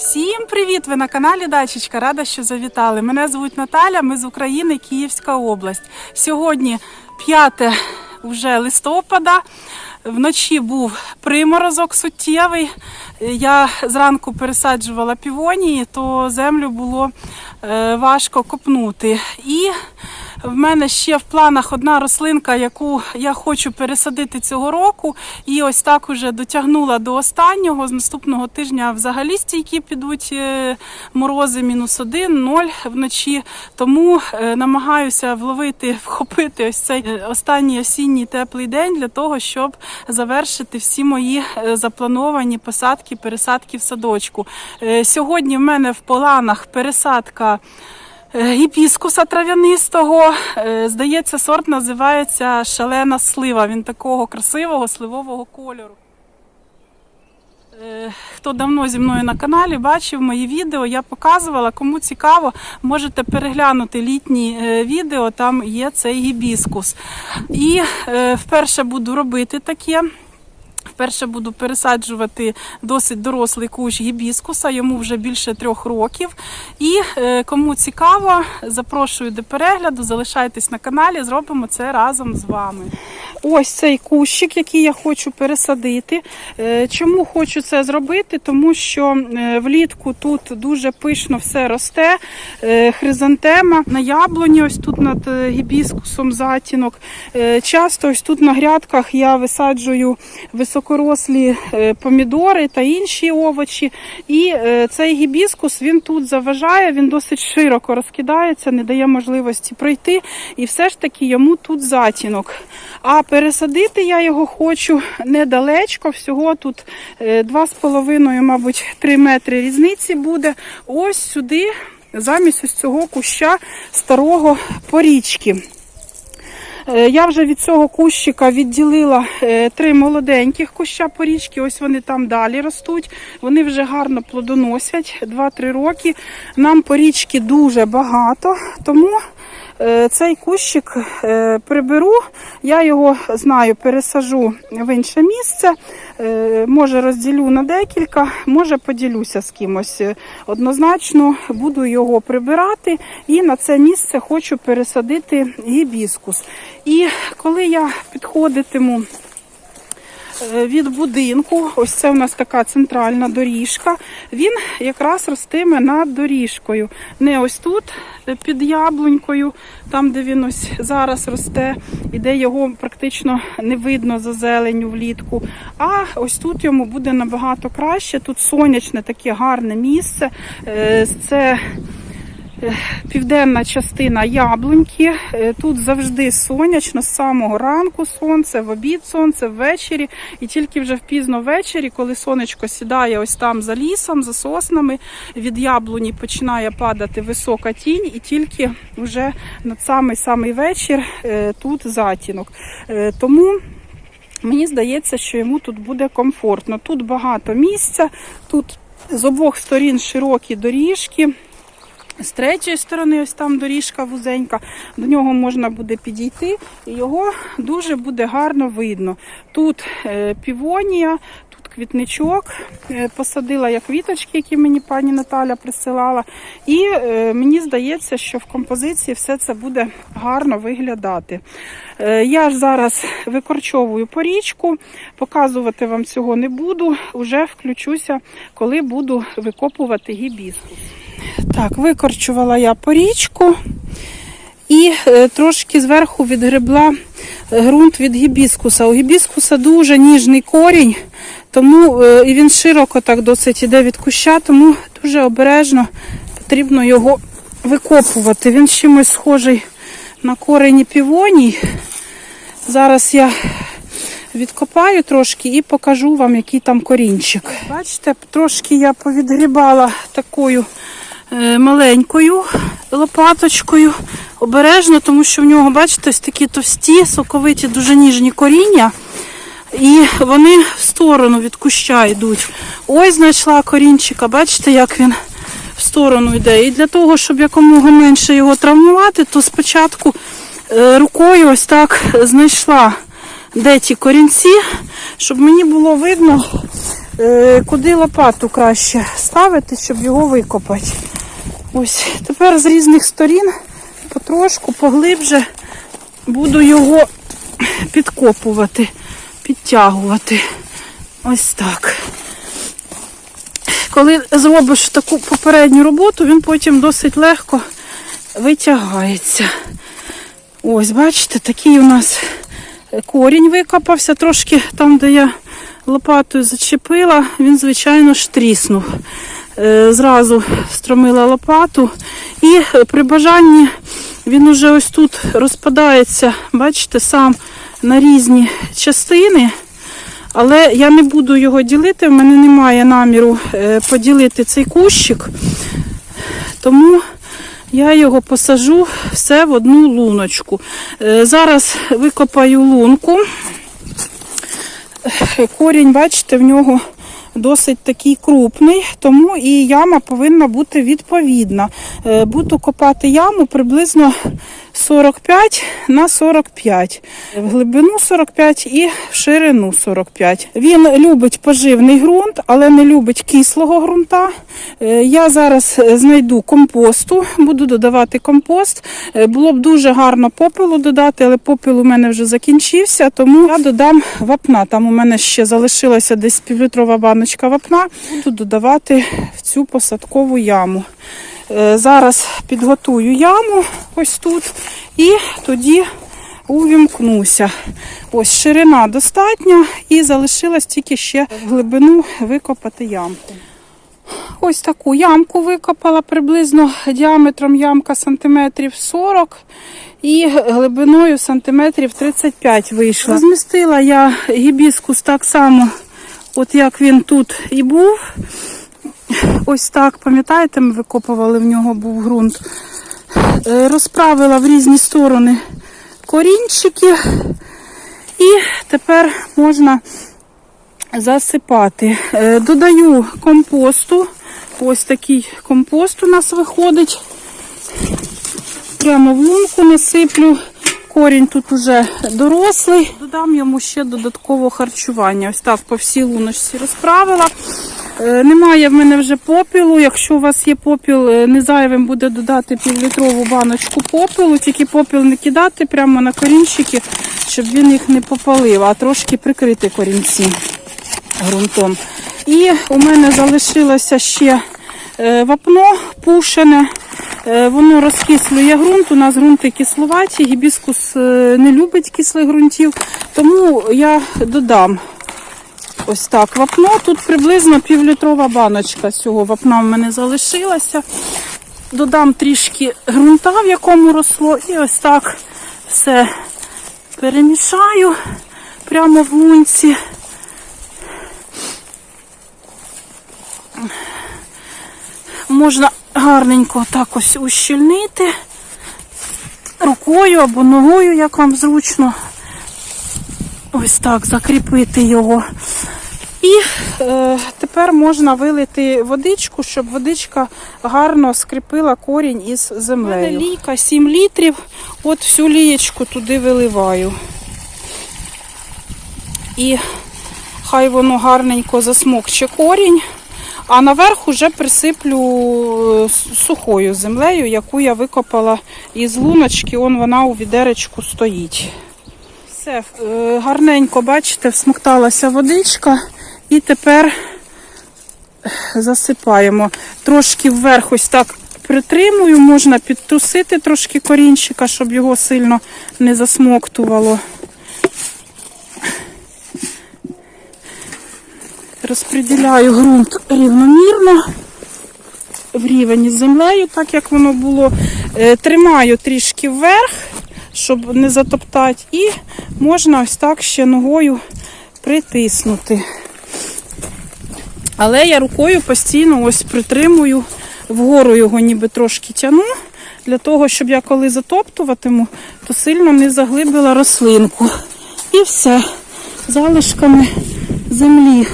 Всім привіт! Ви на каналі Дачечка. Рада, що завітали. Мене звуть Наталя. Ми з України, Київська область. Сьогодні 5 вже листопада. Вночі був приморозок суттєвий. Я зранку пересаджувала півонії, то землю було е, важко копнути. І в мене ще в планах одна рослинка, яку я хочу пересадити цього року. І ось так уже дотягнула до останнього. З наступного тижня взагалі стійкі підуть е, морози мінус один, ноль вночі. Тому е, намагаюся вловити, вхопити ось цей е, останній осінній теплий день для того, щоб завершити всі мої заплановані посадки, пересадки в садочку. Сьогодні в мене в планах пересадка. Е, Гібіскуса трав'янистого. Е, Здається, сорт називається шалена слива. Він такого красивого сливового кольору. Е, Хто давно зі мною на каналі бачив мої відео, я показувала. Кому цікаво, можете переглянути літні відео, там є цей гібіскус. І вперше буду робити таке. Вперше буду пересаджувати досить дорослий кущ гібіскуса, йому вже більше трьох років. І е, кому цікаво, запрошую до перегляду, залишайтесь на каналі, зробимо це разом з вами. Ось цей кущик, який я хочу пересадити. Е, Чому хочу це зробити? Тому що е, влітку тут дуже пишно все росте. Хризантема на яблуні, ось тут над гібіскусом затінок. Часто ось тут на грядках я висаджую високорослі е, помідори та інші овочі. І е, цей гібіскус він тут заважає, він досить широко розкидається, не дає можливості пройти. І все ж таки йому тут затінок. А пересадити я його хочу недалечко, всього тут е, 2,5, мабуть, 3 метри різниці буде. Ось сюди, замість ось цього куща старого порічки. Е, Я вже від цього кущика відділила е, три молоденьких куща порічки. Ось вони там далі ростуть. Вони вже гарно плодоносять 2-3 роки. Нам порічки дуже багато, тому цей кущик е, приберу. Я його знаю, пересажу в інше місце. Е, Може розділю на декілька, може поділюся з кимось. Е, Однозначно буду його прибирати і на це місце хочу пересадити гібіскус. І коли я підходитиму е, від будинку, ось це у нас така центральна доріжка, він якраз ростиме над доріжкою. Не ось тут е, під яблунькою, там, де він ось зараз росте, і де його практично не видно за зеленю влітку. А ось тут йому буде набагато краще. Тут сонячне таке гарне місце. Е, Це Е, Південна частина яблуньки. Е, Тут завжди сонячно, з самого ранку сонце, в обід сонце, ввечері. І тільки вже в пізно ввечері, коли сонечко сідає ось там за лісом, за соснами, від яблуні починає падати висока тінь, і тільки вже над самий самий вечір е, тут затінок. Е, Тому мені здається, що йому тут буде комфортно. Тут багато місця, тут з обох сторін широкі доріжки. З третьої сторони, ось там доріжка вузенька, до нього можна буде підійти, і його дуже буде гарно видно. Тут е, півонія, тут квітничок, е, посадила я квіточки, які мені пані Наталя присилала. І е, мені здається, що в композиції все це буде гарно виглядати. Я ж зараз викорчовую порічку, показувати вам цього не буду, вже включуся, коли буду викопувати гібіскус. Так, викорчувала я порічку і е, трошки зверху відгребла е, ґрунт від гібіскуса. У гібіскуса дуже ніжний корінь, тому е, і він широко так досить іде від куща, тому дуже обережно потрібно його викопувати. Він чимось схожий на корені півоній. Зараз я відкопаю трошки і покажу вам, який там корінчик. Бачите, трошки я повідгрібала такою маленькою лопаточкою. Обережно, тому що в нього, бачите, ось такі товсті, соковиті, дуже ніжні коріння. І вони в сторону від куща йдуть. Ось знайшла корінчика, бачите, як він в сторону йде. І для того, щоб якомога менше його травмувати, то спочатку е, рукою ось так знайшла, де ті корінці, щоб мені було видно, е, куди лопату краще ставити, щоб його викопати. Ось тепер з різних сторін потрошку поглибше буду його підкопувати, підтягувати. Ось так. Коли зробиш таку попередню роботу, він потім досить легко витягається. Ось, бачите, такий у нас корінь викопався, трошки там, де я лопатою зачепила, він, звичайно ж, тріснув. Е, Зразу стромила лопату і при бажанні він уже ось тут розпадається, бачите, сам на різні частини. Але я не буду його ділити, в мене немає наміру е, поділити цей кущик, тому я його посажу все в одну луночку. Е, Зараз викопаю лунку. Корінь, бачите, в нього досить такий крупний, тому і яма повинна бути відповідна. Е, Буду копати яму приблизно 45 на 45. В глибину 45 і в ширину 45. Він любить поживний ґрунт, але не любить кислого ґрунта. Е, Я зараз е, знайду компосту, буду додавати компост. Було б дуже гарно попелу додати, але попел у мене вже закінчився, тому я додам вапна. Там у мене ще залишилася десь півлітрова баночка вапна. Буду додавати в цю посадкову яму. Е, Зараз підготую яму ось тут і тоді увімкнуся. Ось ширина достатня і залишилось тільки ще глибину викопати ямку. Ось таку ямку викопала приблизно діаметром ямка сантиметрів 40 і глибиною сантиметрів 35 вийшла. Змістила я гібіскус так само, от як він тут і був. Ось так, пам'ятаєте, ми викопували в нього був ґрунт. Е, Розправила в різні сторони корінчики. І тепер можна засипати. Е, Додаю компосту. Ось такий компост у нас виходить. Прямо в лунку насиплю. Корінь тут уже дорослий. Додам йому ще додатково харчування. Ось так по всій луночці розправила. Е, Немає в мене вже попілу. Якщо у вас є попіл, е, не зайвим буде додати півлітрову баночку попелу, тільки попіл не кидати прямо на корінчики, щоб він їх не попалив, а трошки прикрити корінці ґрунтом. І у мене залишилося ще е, вапно пушене. Е, Воно розкислює ґрунт. У нас ґрунти кисловаті, гібіскус е, не любить кислих ґрунтів, тому я додам ось так вапно. Тут приблизно півлітрова баночка цього вапна в мене залишилася. Додам трішки ґрунта, в якому росло, і ось так все перемішаю прямо в лунці. Можна гарненько так ось ущільнити рукою або ногою, як вам зручно. Ось так закріпити його. І е, тепер можна вилити водичку, щоб водичка гарно скріпила корінь із землею. Мене лійка 7 літрів. От всю лієчку туди виливаю. І хай воно гарненько засмокче корінь. А наверх уже присиплю е, сухою землею, яку я викопала із луночки. Он вона у відеречку стоїть. Все, е, гарненько, бачите, всмокталася водичка. І тепер засипаємо. Трошки вверх ось так притримую, можна підтрусити трошки корінчика, щоб його сильно не засмоктувало. Розподіляю ґрунт рівномірно в рівень із землею, так як воно було. Е, Тримаю трішки вверх, щоб не затоптати, і можна ось так ще ногою притиснути. Але я рукою постійно ось притримую, вгору його ніби трошки тяну, для того, щоб я коли затоптуватиму, то сильно не заглибила рослинку. І все. Залишками землі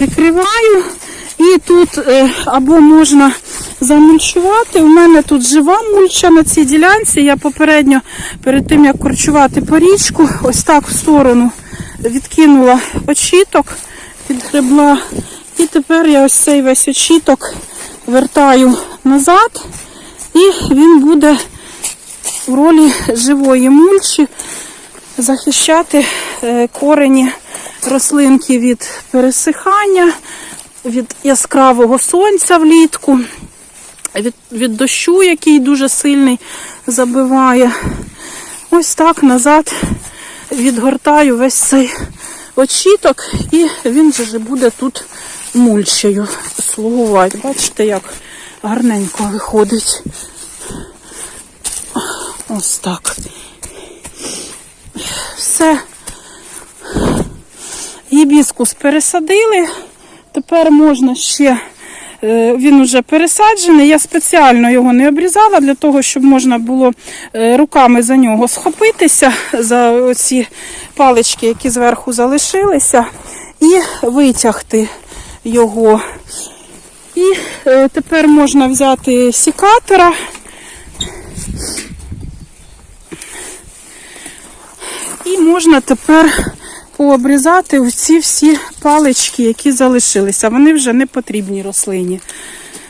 прикриваю. І тут е, або можна замульчувати. У мене тут жива мульча на цій ділянці. Я попередньо, перед тим як корчувати порічку, ось так в сторону відкинула очіток, підгребла І тепер я ось цей весь очіток вертаю назад, і він буде у ролі живої мульчі захищати е, корені рослинки від пересихання, від яскравого сонця влітку, від, від дощу, який дуже сильний забиває. Ось так назад відгортаю весь цей очіток, і він же ж буде тут мульчею слугувати. Бачите, як гарненько виходить. Ось так. Все. Гібіскус пересадили. Тепер можна ще. е, Він вже пересаджений. Я спеціально його не обрізала для того, щоб можна було е, руками за нього схопитися за оці палички, які зверху залишилися, і витягти його. І е, тепер можна взяти сікатора. І можна тепер пообрізати ці всі палички, які залишилися. Вони вже не потрібні рослині.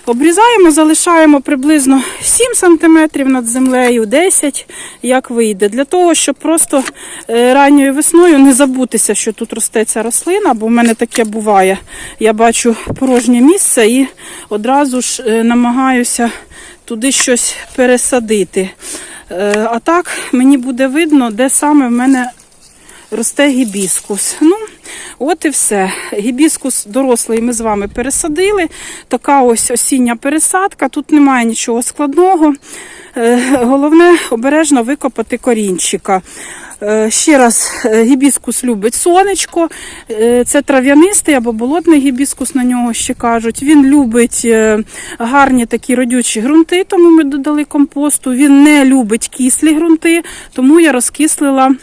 Обрізаємо, залишаємо приблизно 7 см над землею, 10 як вийде. Для того, щоб просто е, ранньою весною не забутися, що тут росте ця рослина, бо в мене таке буває. Я бачу порожнє місце і одразу ж е, намагаюся туди щось пересадити. Е, А так мені буде видно, де саме в мене росте гібіскус. Ну, от і все. Гібіскус дорослий ми з вами пересадили. Така ось осіння пересадка. Тут немає нічого складного. Е, Головне обережно викопати корінчика. Е, Ще раз, е, гібіскус любить сонечко. Це трав'янистий або болотний гібіскус на нього ще кажуть. Він любить гарні такі родючі ґрунти, тому ми додали компосту. Він не любить кислі ґрунти, тому я розкислила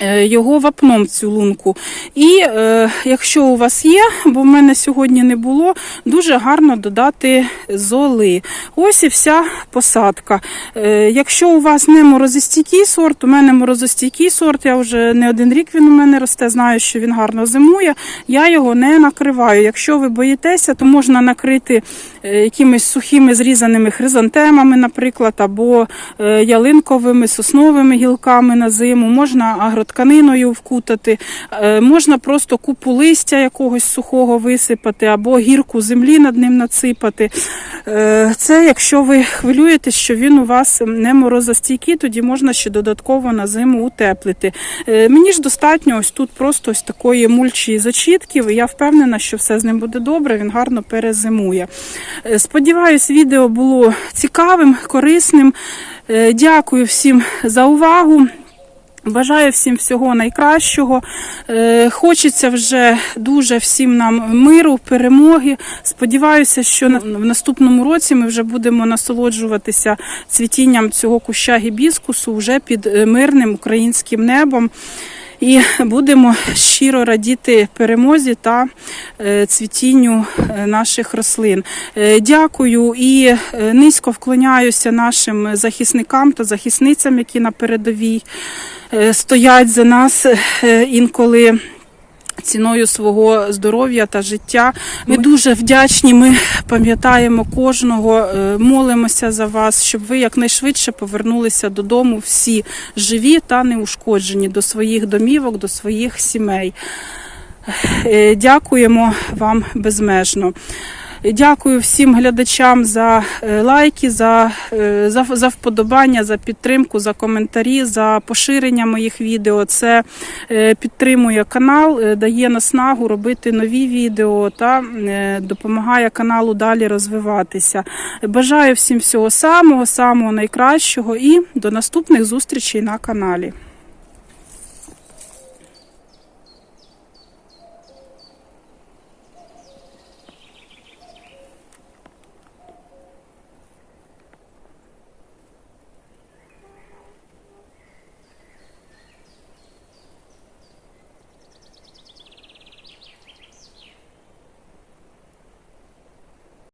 його вапном цю лунку. І е, якщо у вас є, бо в мене сьогодні не було, дуже гарно додати золи. Ось і вся посадка. Е, якщо у вас не морозостійкий сорт, у мене морозостійкий сорт, я вже не один рік він у мене росте, знаю, що він гарно зимує. Я його не накриваю. Якщо ви боїтеся, то можна накрити е, якимись сухими зрізаними хризантемами, наприклад, або е, ялинковими, сосновими гілками на зиму, можна агротканиною вкутати, е, можна просто купу листя якогось сухого висипати, або гірку землі над ним насипати. Е, Це якщо ви хвилюєтесь, що він у вас не морозостійкий, тоді можна ще додатково на зиму утеплити. Е, Мені ж достатньо ось тут просто ось такої мульчі з очітків, і я впевнена, що все з ним буде добре, він гарно перезимує. Е, Сподіваюсь, відео було цікавим, корисним. Е, Дякую всім за увагу. Бажаю всім всього найкращого. Е, Хочеться вже дуже всім нам миру, перемоги. Сподіваюся, що в наступному році ми вже будемо насолоджуватися цвітінням цього куща гібіскусу вже під мирним українським небом. І будемо щиро радіти перемозі та е, цвітінню е, наших рослин. Е, Дякую і низько вклоняюся нашим захисникам та захисницям, які на передовій стоять за нас інколи. Ціною свого здоров'я та життя. Ми дуже вдячні. Ми пам'ятаємо кожного, е, молимося за вас, щоб ви якнайшвидше повернулися додому всі живі та неушкоджені до своїх домівок, до своїх сімей. Е, Дякуємо вам безмежно. Дякую всім глядачам за е, лайки, за, е, за, за вподобання, за підтримку, за коментарі, за поширення моїх відео. Це е, підтримує канал, дає наснагу робити нові відео та допомагає каналу далі розвиватися. Бажаю всім всього самого, самого найкращого і до наступних зустрічей на каналі.